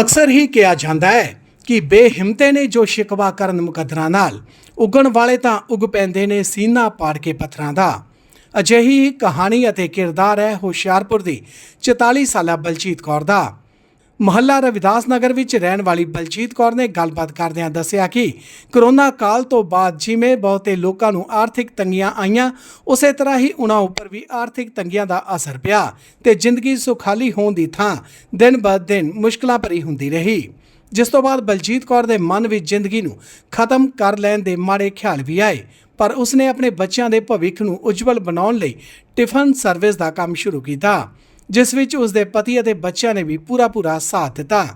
ਅਕਸਰ ਹੀ ਕਿਹਾ ਜਾਂਦਾ ਹੈ ਕਿ ਬੇਹਿੰਮਤੇ ਨੇ ਜੋ ਸ਼ਿਕਵਾ ਕਰਨ ਮੁਕੱਦਰਾਂ ਨਾਲ ਉਗਣ ਵਾਲੇ ਤਾਂ ਉਗ ਪੈਂਦੇ ਨੇ ਸੀਨਾ ਪਾੜ ਕੇ ਪੱਥਰਾਂ ਦਾ। ਅਜਿਹੀ ਕਹਾਣੀ ਅਤੇ ਕਿਰਦਾਰ ਹੈ ਹੁਸ਼ਿਆਰਪੁਰ ਦੀ 44 ਸਾਲਾ ਬਲਜੀਤ ਕੌਰ ਦਾ। ਮਹੱਲਾ ਰਵਿਦਾਸ ਨਗਰ ਵਿੱਚ ਰਹਿਣ ਵਾਲੀ ਬਲਜੀਤ ਕੌਰ ਨੇ ਗੱਲਬਾਤ ਕਰਦਿਆਂ ਦੱਸਿਆ ਕਿ ਕਰੋਨਾ ਕਾਲ ਤੋਂ ਬਾਅਦ ਜਿਵੇਂ ਬਹੁਤੇ ਲੋਕਾਂ ਨੂੰ ਆਰਥਿਕ ਤੰਗੀਆਂ ਆਈਆਂ, ਉਸੇ ਤਰ੍ਹਾਂ ਹੀ ਉਹਨਾਂ ਉੱਪਰ ਵੀ ਆਰਥਿਕ ਤੰਗੀਆਂ ਦਾ ਅਸਰ ਪਿਆ ਤੇ ਜ਼ਿੰਦਗੀ ਸੁਖਾਲੀ ਹੋਣ ਦੀ ਥਾਂ ਦਿਨ ਬਦ ਦਿਨ ਮੁਸ਼ਕਲਾਂ ਭਰੀ ਹੁੰਦੀ ਰਹੀ। ਜਿਸ ਤੋਂ ਬਾਅਦ ਬਲਜੀਤ ਕੌਰ ਦੇ ਮਨ ਵਿੱਚ ਜ਼ਿੰਦਗੀ ਨੂੰ ਖਤਮ ਕਰ ਲੈਣ ਦੇ ਮਾੜੇ ਖਿਆਲ ਵੀ ਆਏ, ਪਰ ਉਸਨੇ ਆਪਣੇ ਬੱਚਿਆਂ ਦੇ ਭਵਿੱਖ ਨੂੰ ਉਜਵਲ ਬਣਾਉਣ ਲਈ ਟਿਫਨ ਸਰਵਿਸ ਦਾ ਕੰਮ ਸ਼ੁਰੂ ਕੀਤਾ। ਜਿਸ ਵਿੱਚ ਉਸਦੇ ਪਤੀ ਅਤੇ ਬੱਚਿਆਂ ਨੇ ਵੀ ਪੂਰਾ ਪੂਰਾ ਸਾਥ ਦਿੱਤਾ।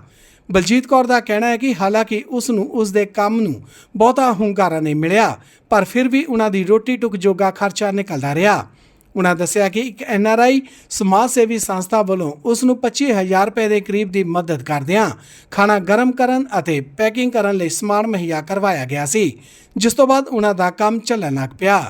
ਬਲਜੀਤ ਕੌਰ ਦਾ ਕਹਿਣਾ ਹੈ ਕਿ ਹਾਲਾਂਕਿ ਉਸ ਨੂੰ ਉਸ ਦੇ ਕੰਮ ਨੂੰ ਬਹੁਤਾ ਹੁੰਗਾਰਾ ਨਹੀਂ ਮਿਲਿਆ, ਪਰ ਫਿਰ ਵੀ ਉਹਨਾਂ ਦੀ ਰੋਟੀ ਟੁਕ ਜੋਗਾ ਖਰਚਾ ਨਿਕਲਦਾ ਰਿਹਾ। ਉਹਨਾਂ ਦੱਸਿਆ ਕਿ ਇੱਕ ਐਨਆਰਆਈ ਸਮਾਜ ਸੇਵੀ ਸੰਸਥਾ ਵੱਲੋਂ ਉਸ ਨੂੰ 25000 ਰੁਪਏ ਦੇ ਕਰੀਬ ਦੀ ਮਦਦ ਕਰਦਿਆਂ ਖਾਣਾ ਗਰਮ ਕਰਨ ਅਤੇ ਪੈਕਿੰਗ ਕਰਨ ਲਈ ਸਮਾਨ ਮੁਹੱਈਆ ਕਰਵਾਇਆ ਗਿਆ ਸੀ, ਜਿਸ ਤੋਂ ਬਾਅਦ ਉਹਨਾਂ ਦਾ ਕੰਮ ਚੱਲਣ ਲੱਗ ਪਿਆ।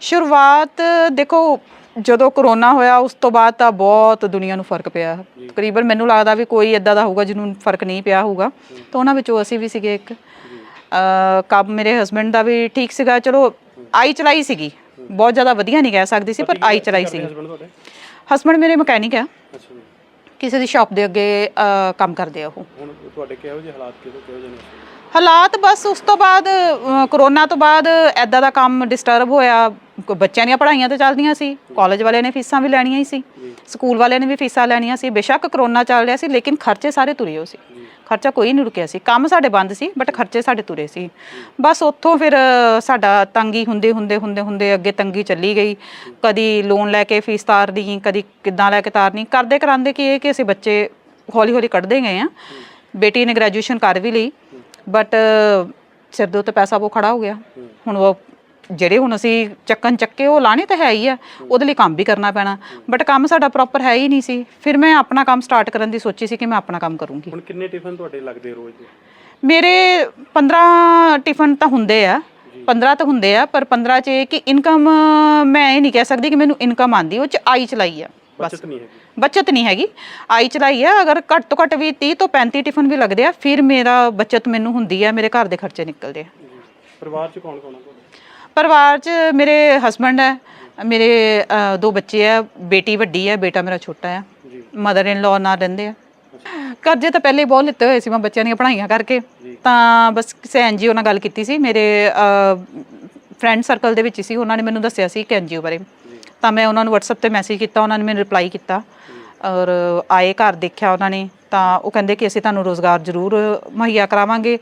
ਸ਼ੁਰੂਆਤ ਦੇਖੋ ਜਦੋਂ ਕਰੋਨਾ ਹੋਇਆ ਉਸ ਤੋਂ ਬਾਅਦ ਤਾਂ ਬਹੁਤ ਦੁਨੀਆ ਨੂੰ ਫ਼ਰਕ ਪਿਆ। ਤਕਰੀਬਨ ਮੈਨੂੰ ਲੱਗਦਾ ਵੀ ਕੋਈ ਇਦਾਂ ਦਾ ਹੋਊਗਾ ਜਿਹਨੂੰ ਫ਼ਰਕ ਨਹੀਂ ਪਿਆ ਹੋਊਗਾ। ਤਾਂ ਉਹਨਾਂ ਵਿੱਚੋਂ ਅਸੀਂ ਵੀ ਸੀਗੇ ਇੱਕ। ਅ ਕੰਮ ਮੇਰੇ ਹਸਬੰਡ ਦਾ ਵੀ ਠੀਕ ਸੀਗਾ। ਚਲੋ ਆਈ ਚਲਾਈ ਸੀਗੀ। ਬਹੁਤ ਜ਼ਿਆਦਾ ਵਧੀਆ ਨਹੀਂ ਕਹਿ ਸਕਦੀ ਸੀ ਪਰ ਆਈ ਚਲਾਈ ਸੀ ਹਸਬੰਡ ਮੇਰੇ ਮਕੈਨਿਕ ਆ। ਕਿਸੇ ਦੀ ਸ਼ਾਪ ਦੇ ਅੱਗੇ ਕੰਮ ਕਰਦੇ ਆ ਉਹ। ਹੁਣ ਤੁਹਾਡੇ ਕਿਹੋ ਜਿਹੇ ਹਾਲਾਤ ਕਿਹੋ ਕਿਹੋ ਜਿਹੇ ਨੇ ਹਾਲਾਤ ਬਸ ਉਸ ਤੋਂ ਬਾਅਦ ਕਰੋਨਾ ਤੋਂ ਬਾਅਦ ਐਦਾਂ ਦਾ ਕੰਮ ਡਿਸਟਰਬ ਹੋਇਆ। ਕੋ- ਬੱਚਿਆਂ ਦੀਆਂ ਪੜ੍ਹਾਈਆਂ ਤਾਂ ਚੱਲਦੀਆਂ ਸੀ ਕਾਲਜ ਵਾਲਿਆਂ ਨੇ ਫੀਸਾਂ ਵੀ ਲੈਣੀਆਂ ਹੀ ਸੀ ਸਕੂਲ ਵਾਲਿਆਂ ਨੇ ਵੀ ਫੀਸਾਂ ਲੈਣੀਆਂ ਸੀ ਬੇਸ਼ੱਕ ਕਰੋਨਾ ਚੱਲ ਰਿਹਾ ਸੀ ਲੇਕਿਨ ਖਰਚੇ ਸਾਰੇ ਤੁਰੇ ਹੋ ਸੀ। ਖਰਚਾ ਕੋਈ ਨਹੀਂ ਰੁਕਿਆ ਸੀ ਕੰਮ ਸਾਡੇ ਬੰਦ ਸੀ ਬਟ ਖਰਚੇ ਸਾਡੇ ਤੁਰੇ ਸੀ। ਬਸ ਉੱਥੋਂ ਫਿਰ ਅ, ਸਾਡਾ ਤੰਗੀ ਹੁੰਦੇ ਹੁੰਦੇ ਹੁੰਦੇ ਹੁੰਦੇ ਅੱਗੇ ਤੰਗੀ ਚੱਲੀ ਗਈ ਕਦੀ ਲੋਨ ਲੈ ਕੇ ਫੀਸ ਤਾਰਨੀ ਕਦੀ ਕਿੱਦਾਂ ਲੈ ਕੇ ਤਾਰਨੀ ਕਰਦੇ ਕਰਾਂਦੇ ਕੀ ਇਹ ਕਿ ਅਸੀਂ ਬੱਚੇ ਹੌਲੀ ਹੌਲੀ ਕੱਢਦੇ ਗਏ ਆ ਬੇਟੀ ਨੇ ਗ੍ਰੈਜੂਏਸ਼ਨ ਕਰ ਵੀ ਲਈ ਬਟ ਸਿਰ ਦੇ ਉੱਤੇ ਪੈਸਾ ਬਹੁਤ ਖੜਾ ਹੋ ਗਿਆ। ਹੁਣ ਉਹ ਜਿਹੜੇ ਹੁਣ ਅਸੀਂ ਚੱਕਨ ਚੱਕੇ ਉਹ ਲਾਣੇ ਤਾਂ ਹੈ ਹੀ ਆ ਉਹਦੇ ਲਈ ਕੰਮ ਵੀ ਕਰਨਾ ਪੈਣਾ। ਬਟ ਕੰਮ ਸਾਡਾ ਪ੍ਰੋਪਰ ਹੈ ਹੀ ਨਹੀਂ ਸੀ। ਫਿਰ ਮੈਂ ਆਪਣਾ ਕੰਮ ਸਟਾਰਟ ਕਰਨ ਦੀ ਸੋਚੀ ਸੀ ਕਿ ਮੈਂ ਆਪਣਾ ਕੰਮ ਕਰੂੰਗੀ। ਹੁਣ ਕਿੰਨੇ ਟਿਫਨ ਤੁਹਾਡੇ ਲੱਗਦੇ ਰੋਜ਼ ਦੇ? ਮੇਰੇ 15 ਟਿਫਨ ਤਾਂ ਹੁੰਦੇ ਆ 15 ਤਾਂ ਹੁੰਦੇ ਆ ਪਰ 15 ਚ ਇਹ ਕਿ ਇਨਕਮ ਮੈਂ ਇਹ ਨਹੀਂ ਕਹਿ ਸਕਦੀ ਕਿ ਮੈਨੂੰ ਇਨਕਮ ਆਂਦੀ ਉਹ ਚ ਆਈ ਚਲਾਈ ਆ ਬਸ। ਬਚਤ ਨਹੀਂ ਹੈਗੀ। ਬਚਤ ਨਹੀਂ ਹੈਗੀ ਆਈ ਚਲਾਈ ਆ ਅਗਰ ਘੱਟ ਤੋਂ ਘੱਟ ਵੀ 30 ਤੋਂ 35 ਟਿਫਨ ਵੀ ਲੱਗਦੇ ਆ ਫਿਰ ਮੇਰਾ ਬਚਤ ਮੈਨੂੰ ਹੁੰਦੀ ਆ ਮੇਰੇ ਘਰ ਦੇ ਖਰਚੇ ਨਿਕਲਦੇ ਆ। ਪਰਿਵਾਰ ਚ ਕੌਣ ਕੌਣ ਆ ਤੁਹਾਡੇ? ਪਰਿਵਾਰ 'ਚ ਮੇਰੇ ਹਸਬੰਡ ਹੈ ਮੇਰੇ ਅ, ਦੋ ਬੱਚੇ ਆ ਬੇਟੀ ਵੱਡੀ ਹੈ ਬੇਟਾ ਮੇਰਾ ਛੋਟਾ ਹੈ ਜੀ। ਮਦਰ ਇਨ ਲਾਅ ਨਾਲ ਰਹਿੰਦੇ ਆ। ਕਰਜ਼ੇ ਤਾਂ ਪਹਿਲੇ ਹੀ ਬਹੁਤ ਲਿੱਤੇ ਹੋਏ ਸੀ ਮੈਂ ਬੱਚਿਆਂ ਦੀਆਂ ਪੜ੍ਹਾਈਆਂ ਕਰਕੇ। ਤਾਂ ਬਸ ਕਿਸੇ ਐਨਜੀਓ ਨਾਲ ਗੱਲ ਕੀਤੀ ਸੀ ਮੇਰੇ ਫਰੈਂਡ ਸਰਕਲ ਦੇ ਵਿੱਚ ਹੀ ਸੀ ਉਹਨਾਂ ਨੇ ਮੈਨੂੰ ਦੱਸਿਆ ਸੀ ਕਿ ਐਨਜੀਓ ਬਾਰੇ। ਤਾਂ ਮੈਂ ਉਹਨਾਂ ਨੂੰ WhatsApp ਤੇ ਮੈਸੇਜ ਕੀਤਾ ਉਹਨਾਂ ਨੇ ਮੈਨੂੰ ਰਿਪਲਾਈ ਕੀਤਾ। ਔਰ ਆਏ ਘਰ ਦੇਖਿਆ ਉਹਨਾਂ ਨੇ ਤਾਂ ਉਹ ਕਹਿੰਦੇ ਕਿ ਅਸੀਂ ਤੁਹਾਨੂੰ ਰੋਜ਼ਗਾਰ ਜ਼ਰੂਰ ਮੁਹੱਈਆ ਕਰਾਵਾਂਗੇ।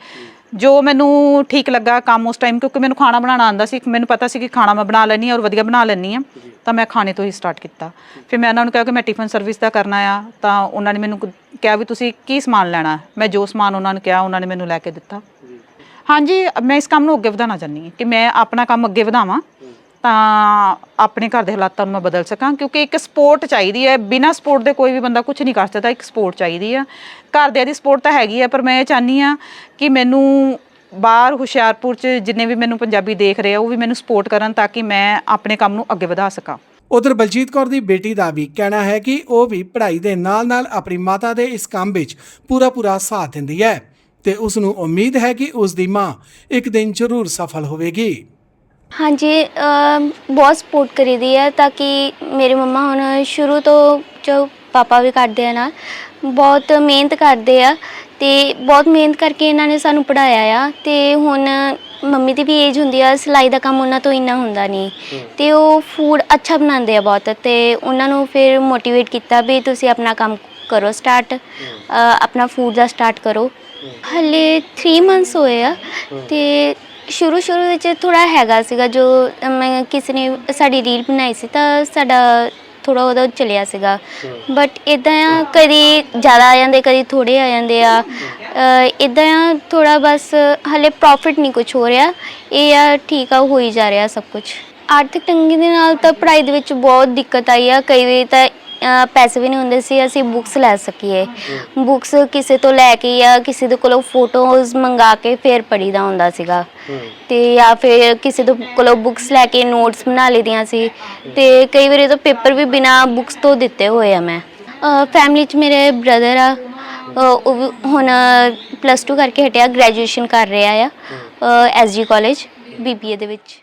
ਜੋ ਮੈਨੂੰ ਠੀਕ ਲੱਗਾ ਕੰਮ ਉਸ ਟਾਈਮ ਕਿਉਂਕਿ ਮੈਨੂੰ ਖਾਣਾ ਬਣਾਉਣਾ ਆਉਂਦਾ ਸੀ ਮੈਨੂੰ ਪਤਾ ਸੀ ਕਿ ਖਾਣਾ ਮੈਂ ਬਣਾ ਲੈਣੀ ਔਰ ਵਧੀਆ ਬਣਾ ਲੈਣੀ ਆ ਤਾਂ ਮੈਂ ਖਾਣੇ ਤੋਂ ਹੀ ਸਟਾਰਟ ਕੀਤਾ। ਫਿਰ ਮੈਂ ਉਹਨਾਂ ਨੂੰ ਕਿਹਾ ਕਿ ਮੈਂ ਟਿਫਨ ਸਰਵਿਸ ਦਾ ਕਰਨਾ ਆ ਤਾਂ ਉਹਨਾਂ ਨੇ ਮੈਨੂੰ ਕਿਹਾ ਵੀ ਤੁਸੀਂ ਕੀ ਸਮਾਨ ਲੈਣਾ? ਮੈਂ ਜੋ ਸਮਾਨ ਉਹਨਾਂ ਨੂੰ ਕਿਹਾ ਉਹਨਾਂ ਨੇ ਮੈਨੂੰ ਲੈ ਕੇ ਦਿੱਤਾ। ਹਾਂਜੀ ਮੈਂ ਇਸ ਕੰਮ ਨੂੰ ਅੱਗੇ ਵਧਾਉਣਾ ਚਾਹੁੰਦੀ ਹਾਂ ਕਿ ਮੈਂ ਆਪਣਾ ਕੰਮ ਅੱਗੇ ਵਧਾਵਾਂ। ਤਾਂ ਆਪਣੇ ਘਰ ਦੇ ਹਾਲਾਤਾਂ ਨੂੰ ਮੈਂ ਬਦਲ ਸਕਾਂ, ਕਿਉਂਕਿ ਇੱਕ ਸਪੋਰਟ ਚਾਹੀਦੀ ਹੈ। ਬਿਨਾਂ ਸਪੋਰਟ ਦੇ ਕੋਈ ਵੀ ਬੰਦਾ ਕੁਝ ਨਹੀਂ ਕਰ ਸਕਦਾ, ਇੱਕ ਸਪੋਰਟ ਚਾਹੀਦੀ ਆ। ਘਰਦਿਆਂ ਦੀ ਸਪੋਰਟ ਤਾਂ ਹੈਗੀ ਆ, ਪਰ ਮੈਂ ਇਹ ਚਾਹਨੀ ਆ ਕਿ ਮੈਨੂੰ ਬਾਹਰ ਹੁਸ਼ਿਆਰਪੁਰ ਚ ਜਿੰਨੇ ਵੀ ਮੈਨੂੰ ਪੰਜਾਬੀ ਦੇਖ ਰਹੇ ਆ, ਉਹ ਵੀ ਮੈਨੂੰ ਸਪੋਰਟ ਕਰਨ ਤਾਂ ਕਿ ਮੈਂ ਆਪਣੇ ਕੰਮ ਨੂੰ ਅੱਗੇ ਵਧਾ ਸਕਾਂ। ਉਧਰ ਬਲਜੀਤ ਕੌਰ ਦੀ ਬੇਟੀ ਦਾ ਵੀ ਕਹਿਣਾ ਹੈ ਕਿ ਉਹ ਵੀ ਪੜ੍ਹਾਈ ਦੇ ਨਾਲ-ਨਾਲ ਆਪਣੀ ਮਾਤਾ ਦੇ ਇਸ ਕੰਮ ਵਿੱਚ ਪੂਰਾ-ਪੂਰਾ ਸਾਥ ਦਿੰਦੀ ਹੈ ਤੇ ਉਸ ਨੂੰ ਉਮੀਦ ਹੈ ਕਿ ਉਸ ਦੀ ਮਾਂ ਇੱਕ ਦਿਨ ਜ਼ਰੂਰ ਸਫਲ ਹੋਵੇਗੀ। ਹਾਂਜੀ ਬਹੁਤ ਸਪੋਰਟ ਕਰੀਦੀ ਹੈ ਤਾਂ ਕਿ ਮੇਰੇ ਮੰਮਾ ਹੁਣ ਸ਼ੁਰੂ ਤੋਂ ਜੋ ਪਾਪਾ ਵੀ ਕਰਦੇ ਆ ਨਾਲ ਬਹੁਤ ਮਿਹਨਤ ਕਰਦੇ ਆ ਤੇ ਬਹੁਤ ਮਿਹਨਤ ਕਰਕੇ ਇਹਨਾਂ ਨੇ ਸਾਨੂੰ ਪੜਾਇਆ ਆ ਤੇ ਹੁਣ ਮੰਮੀ ਦੀ ਵੀ ਏਜ ਹੁੰਦੀ ਆ ਸਿਲਾਈ ਦਾ ਕੰਮ ਉਹਨਾਂ ਤੋਂ ਇੰਨਾ ਹੁੰਦਾ ਨਹੀਂ। ਤੇ ਉਹ ਫੂਡ ਅੱਛਾ ਬਣਾਉਂਦੇ ਆ ਬਹੁਤ ਤੇ ਉਹਨਾਂ ਨੂੰ ਫਿਰ ਮੋਟੀਵੇਟ ਕੀਤਾ ਵੀ ਤੁਸੀਂ ਆਪਣਾ ਕੰਮ ਕਰੋ ਸਟਾਰਟ ਆਪਣਾ ਫੂਡ ਦਾ ਸਟਾਰਟ ਕਰੋ। ਹਲੇ 3 ਮੰਥਸ ਹੋਏ ਆ ਤੇ ਸ਼ੁਰੂ ਸ਼ੁਰੂ ਵਿੱਚ ਥੋੜਾ ਹੈਗਾ ਸੀਗਾ ਜੋ ਮੈਂ ਕਿਸੇ ਨੇ ਸਾਡੀ ਰੀਲ ਬਣਾਈ ਸੀ ਤਾਂ ਸਾਡਾ ਥੋੜਾ ਉਹਦਾ ਚੱਲਿਆ ਸੀਗਾ। ਬਟ ਇਦਾਂ ਆ ਕਦੀ ਜ਼ਿਆਦਾ ਆ ਜਾਂਦੇ ਕਦੀ ਥੋੜੇ ਆ ਜਾਂਦੇ ਆ। ਇਦਾਂ ਆ ਥੋੜਾ ਬਸ ਹਲੇ ਪ੍ਰੋਫਿਟ ਨਹੀਂ ਕੁਝ ਹੋ ਰਿਹਾ। ਇਹ ਆ ਠੀਕ ਆ ਹੋਈ ਜਾ ਰਿਹਾ ਸਭ ਕੁਝ ਆਰਥਿਕ ਤੰਗੀ ਦੇ ਨਾਲ ਤਾਂ ਪੜ੍ਹਾਈ ਦੇ ਵਿੱਚ ਬਹੁਤ ਦਿੱਕਤ ਆਈ ਆ। ਕਈ ਵਾਰੀ ਤਾਂ ਪੈਸੇ ਵੀ ਨਹੀਂ ਹੁੰਦੇ ਸੀ ਅਸੀਂ ਬੁੱਕਸ ਲੈ ਸਕੀਏ। ਬੁੱਕਸ ਕਿਸੇ ਤੋਂ ਲੈ ਕੇ ਜਾਂ ਕਿਸੇ ਦੇ ਕੋਲੋਂ ਫੋਟੋਜ਼ ਮੰਗਾ ਕੇ ਫਿਰ ਪੜੀਦਾ ਹੁੰਦਾ ਸੀਗਾ। ਤੇ ਜਾਂ ਫਿਰ ਕਿਸੇ ਦੇ ਕੋਲੋਂ ਬੁੱਕਸ ਲੈ ਕੇ ਨੋਟਸ ਬਣਾ ਲਈਆਂ ਸੀ। ਤੇ ਕਈ ਵਾਰੀ ਤਾਂ ਪੇਪਰ ਵੀ ਬਿਨਾ ਬੁੱਕਸ ਤੋਂ ਦਿੱਤੇ ਹੋਏ ਆ ਮੈਂ। ਫੈਮਿਲੀ 'ਚ ਮੇਰੇ ਬ੍ਰਦਰ ਆ। ਉਹ ਵੀ ਹੁਣ ਪਲੱਸ 2 ਕਰਕੇ ਹਟਿਆ ਗ੍ਰੈਜੂਏਸ਼ਨ ਕਰ ਰਿਹਾ ਆ। ਐਸਜੀ ਕਾਲਜ ਬੀਬੀਏ ਦੇ ਵਿੱਚ।